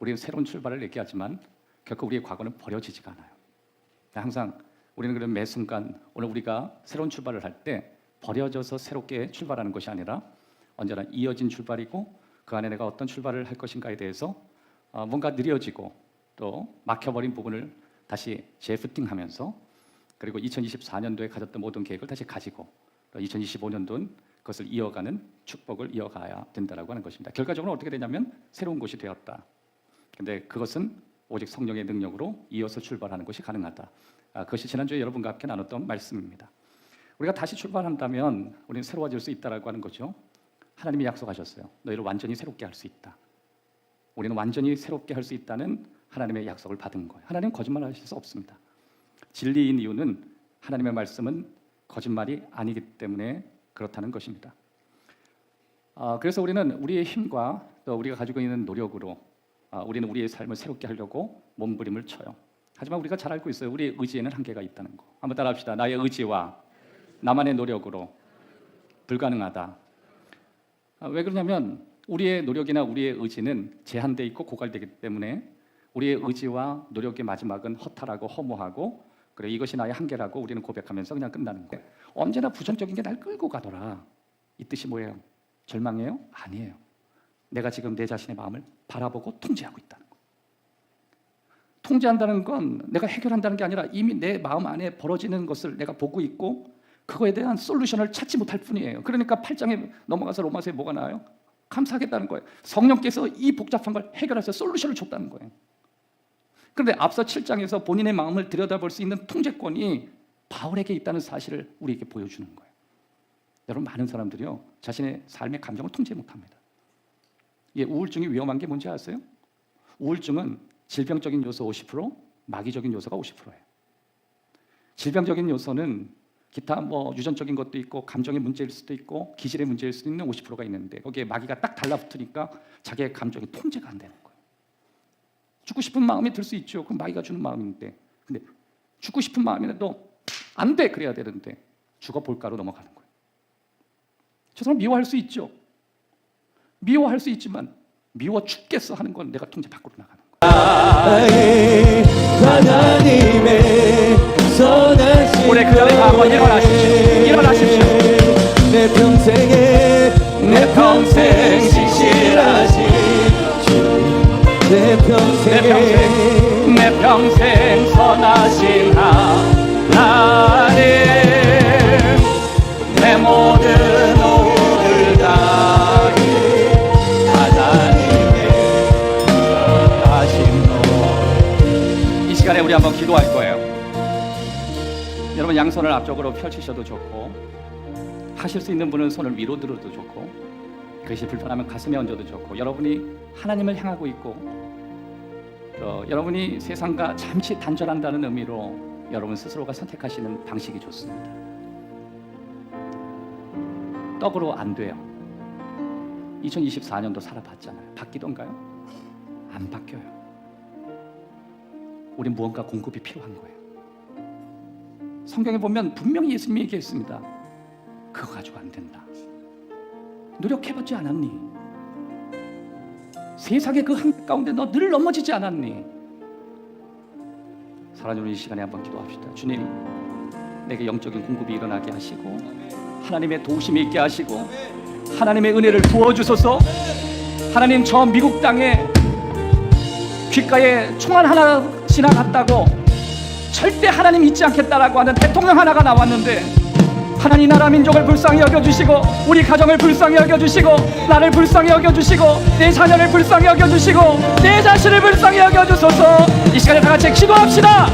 우리는 새로운 출발을 얘기하지만 결코 우리의 과거는 버려지지가 않아요. 항상 우리는 그런 매 순간 오늘 우리가 새로운 출발을 할 때 버려져서 새롭게 출발하는 것이 아니라 언제나 이어진 출발이고 그 안에 내가 어떤 출발을 할 것인가에 대해서 어, 뭔가 느려지고 또 막혀버린 부분을 다시 재부팅하면서 그리고 2024년도에 가졌던 모든 계획을 다시 가지고 2025년도는 그것을 이어가는 축복을 이어가야 된다라고 하는 것입니다. 결과적으로 어떻게 되냐면 새로운 곳이 되었다. 근데 그것은 오직 성령의 능력으로 이어서 출발하는 것이 가능하다. 아, 그것이 지난주에 여러분과 함께 나눴던 말씀입니다. 우리가 다시 출발한다면 우리는 새로워질 수 있다라고 하는 거죠. 하나님이 약속하셨어요. 너희를 완전히 새롭게 할 수 있다. 우리는 완전히 새롭게 할 수 있다는 하나님의 약속을 받은 거예요. 하나님은 거짓말 하실 수 없습니다. 진리인 이유는 하나님의 말씀은 거짓말이 아니기 때문에 그렇다는 것입니다. 아, 그래서 우리는 우리의 힘과 또 우리가 가지고 있는 노력으로 아, 우리는 우리의 삶을 새롭게 하려고 몸부림을 쳐요. 하지만 우리가 잘 알고 있어요. 우리의 의지에는 한계가 있다는 거. 한번 따라합시다. 나의 의지와 나만의 노력으로 불가능하다. 아, 왜 그러냐면 우리의 노력이나 우리의 의지는 제한돼 있고 고갈되기 때문에 우리의 의지와 노력의 마지막은 허탈하고 허무하고 그래 이것이 나의 한계라고 우리는 고백하면서 그냥 끝나는 거예요. 언제나 부정적인 게 날 끌고 가더라. 이 뜻이 뭐예요? 절망이에요? 아니에요. 내가 지금 내 자신의 마음을 바라보고 통제하고 있다는 거예요. 통제한다는 건 내가 해결한다는 게 아니라 이미 내 마음 안에 벌어지는 것을 내가 보고 있고 그거에 대한 솔루션을 찾지 못할 뿐이에요. 그러니까 8장에 넘어가서 로마서에 뭐가 나와요? 감사하겠다는 거예요. 성령께서 이 복잡한 걸 해결해서 솔루션을 줬다는 거예요. 그런데 앞서 7장에서 본인의 마음을 들여다볼 수 있는 통제권이 바울에게 있다는 사실을 우리에게 보여주는 거예요. 여러분 많은 사람들이요 자신의 삶의 감정을 통제 못합니다. 이 우울증이 위험한 게 뭔지 아세요? 우울증은 질병적인 요소 50%, 마귀적인 요소가 50%예요. 질병적인 요소는 기타 뭐 유전적인 것도 있고 감정의 문제일 수도 있고 기질의 문제일 수도 있는 50%가 있는데 거기에 마귀가 딱 달라붙으니까 자기의 감정이 통제가 안 되는 거예요. 죽고 싶은 마음이 들 수 있죠. 그럼 마귀가 주는 마음인데. 근데 죽고 싶은 마음이라도 안 돼. 그래야 되는데 죽어 볼까로 넘어가는 거예요. 저 사람 미워할 수 있죠. 미워할 수 있지만 미워 죽겠어 하는 건 내가 통제 밖으로 나가는 선하신 올해 그 자리에 한번 일어나십시오. 일어나십시오. 내 평생에 내 평생 신실하신 내 평생에 평생 내 평생 선하신 하나님 우리 한번 기도할 거예요. 여러분 양손을 앞쪽으로 펼치셔도 좋고 하실 수 있는 분은 손을 위로 들어도 좋고 그것이 불편하면 가슴에 얹어도 좋고 여러분이 하나님을 향하고 있고 또 여러분이 세상과 잠시 단절한다는 의미로 여러분 스스로가 선택하시는 방식이 좋습니다. 떡으로 안 돼요. 2024년도 살아봤잖아요. 바뀌던가요? 안 바뀌어요. 우리 무언가 공급이 필요한 거예요. 성경에 보면 분명히 예수님이 얘기했습니다. 그거 가지고 안 된다. 노력해봤지 않았니? 세상의 그한 가운데 너 늘 넘어지지 않았니? 사랑하는 이 시간에 한번 기도합시다. 주님, 내게 영적인 공급이 일어나게 하시고 하나님의 도우심이 있게 하시고 하나님의 은혜를 부어 주소서. 하나님 저 미국 땅에 귓가에 총알 하나 지나갔다고 절대 하나님 잊지 않겠다라고 하는 대통령 하나가 나왔는데 하나님 나라 민족을 불쌍히 여겨주시고 우리 가정을 불쌍히 여겨주시고 나를 불쌍히 여겨주시고 내 자녀를 불쌍히 여겨주시고 내 자신을 불쌍히 여겨주소서. 이 시간에 다 같이 기도합시다